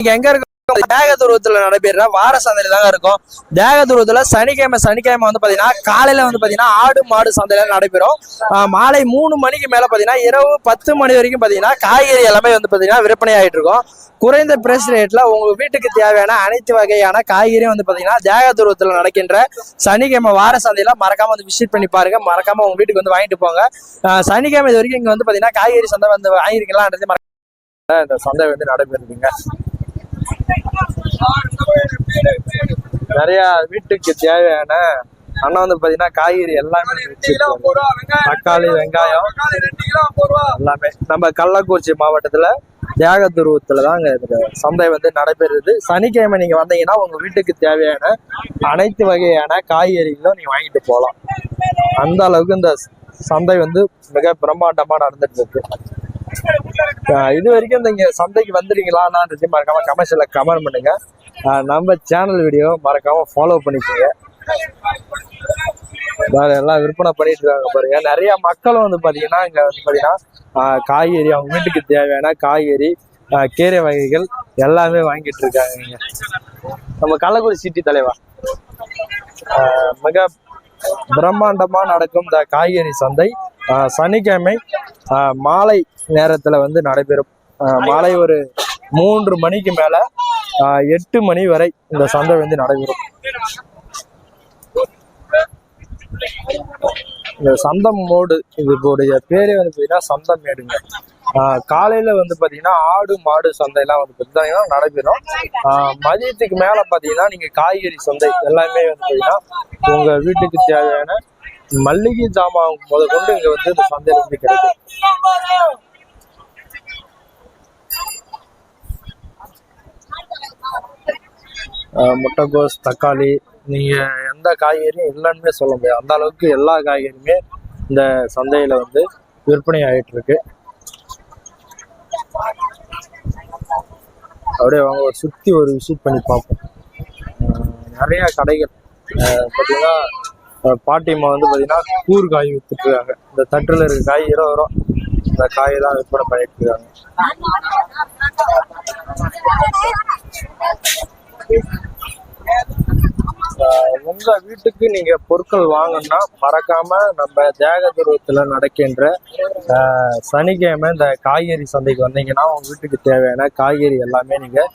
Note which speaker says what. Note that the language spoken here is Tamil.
Speaker 1: இங்க எங்க இருக்கோம்? தேகதுருவத்துல நடைபெற வார சந்தையில தாங்க இருக்கும். தேகதுருவத்துல சனிக்கிழமை சனிக்கிழமை வந்து பாத்தீங்கன்னா காலையில வந்து பாத்தீங்கன்னா ஆடு மாடு சந்தையில நடைபெறும். மாலை மூணு மணிக்கு மேல பாத்தீங்கன்னா இரவு பத்து மணி வரைக்கும் பாத்தீங்கன்னா காய்கறி எல்லாமே வந்து பாத்தீங்கன்னா விற்பனை ஆயிட்டு இருக்கும். குறைந்த பிரைஸ் ரேட்ல உங்க வீட்டுக்கு தேவையான அனைத்து வகையான காய்கறியும் வந்து பாத்தீங்கன்னா தேகதுருவத்துல நடக்கின்ற சனிக்கிழமை வார சந்தையில மறக்காம வந்து விசிட் பண்ணி பாருங்க. மறக்காம உங்க வீட்டுக்கு வந்து வாங்கிட்டு போங்க. சனிக்கிழமை இது வரைக்கும் இங்க வந்து பாத்தீங்கன்னா காய்கறி சந்தை வந்து வாங்கிருக்கலாம்ன்றது இந்த சந்தை வந்து நடைபெறுதுங்க. நிறைய வீட்டுக்கு தேவையான அண்ணா வந்து பாத்தீங்கன்னா காய்கறி எல்லாமே தக்காளி வெங்காயம் எல்லாமே. நம்ம கள்ளக்குறிச்சி மாவட்டத்துல தியாகதுருவத்துல தாங்க இந்த சந்தை வந்து நடைபெறுது. சனிக்கிழமை நீங்க வந்தீங்கன்னா உங்க வீட்டுக்கு தேவையான அனைத்து வகையான காய்கறிகளும் நீங்க வாங்கிட்டு போகலாம். அந்த அளவுக்கு இந்த சந்தை வந்து மிக பிரம்மாண்டமா நடந்துட்டு இருக்கு. இது வரைக்கும் இந்த இங்க சந்தைக்கு வந்துருக்கீங்களான்னு மறக்காம கமெண்ட்ஸ்ல கமெண்ட் பண்ணுங்க. நம்ம சேனல் வீடியோ மறக்காம ஃபாலோ பண்ணிக்கோங்க. வேற எல்லாம் விற்பனை பண்ணிட்டு இருக்காங்க பாருங்க. நிறைய மக்களும் வந்து பாத்தீங்கன்னா இங்க வந்து பாத்தீங்கன்னா காய்கறி அவங்க வீட்டுக்கு தேவையான காய்கறி கீரை வகைகள் எல்லாமே வாங்கிட்டு இருக்காங்க நம்ம கள்ளக்குறிச்சி சிட்டி தலைவா. மிக பிரம்மாண்டமா நடக்கும் இந்த காய்கறி சந்தை. ஆஹ் சனிக்கிழமை ஆஹ் மாலை நேரத்துல வந்து நடைபெறும். ஆஹ் மாலை ஒரு மூன்று மணிக்கு மேல ஆஹ் எட்டு மணி வரை இந்த சந்தை வந்து நடைபெறும். இந்த சந்தம் மோடு இதோடைய பேரே வந்து பார்த்தீங்கன்னா சந்தம் மேடுங்க. காலையில வந்து பாத்தீங்கன்னா ஆடு மாடு சந்தையெல்லாம் வந்து பார்த்தீங்கன்னா நடைபெறும். மதியத்துக்கு மேல பாத்தீங்கன்னா நீங்க காய்கறி சந்தை எல்லாமே வந்து பாத்தீங்கன்னா உங்க வீட்டுக்கு தேவையான மல்லிகை ஜாமான் முத கொண்டு இங்க வந்து இந்த சந்தையில வந்து கிடைக்கும். முட்டைகோஸ் தக்காளி நீங்க எந்த காய்கறியும் இல்லைன்னு சொல்ல முடியாது. அந்த அளவுக்கு எல்லா காய்கறியுமே இந்த சந்தையில வந்து விற்பனை ஆகிட்டு இருக்கு. அப்படியே அவங்க ஒரு சுத்தி ஒரு விசிட் பண்ணி பார்ப்போம். நிறையா நிறைய கடைகள். ஆஹ் பாத்தீங்கன்னா பாட்டிம்மா வந்து பாத்தீங்கன்னா கூர் காய் வித்துட்டு இருக்காங்க இந்த தட்டில் இருக்க காய் இருபது ரூபா இந்த காய் தான் விற்பனை பண்ணிட்டு இருக்காங்க உங்க வீட்டுக்கு நீங்க பொருட்கள் வாங்கணும்னா மறக்காம நம்ம தேகதுருவத்துல நடக்கின்ற சனிக்கிழமை இந்த காய்கறி சந்தைக்கு வந்தீங்கன்னா உங்க வீட்டுக்கு தேவையான காய்கறி எல்லாமே நீங்க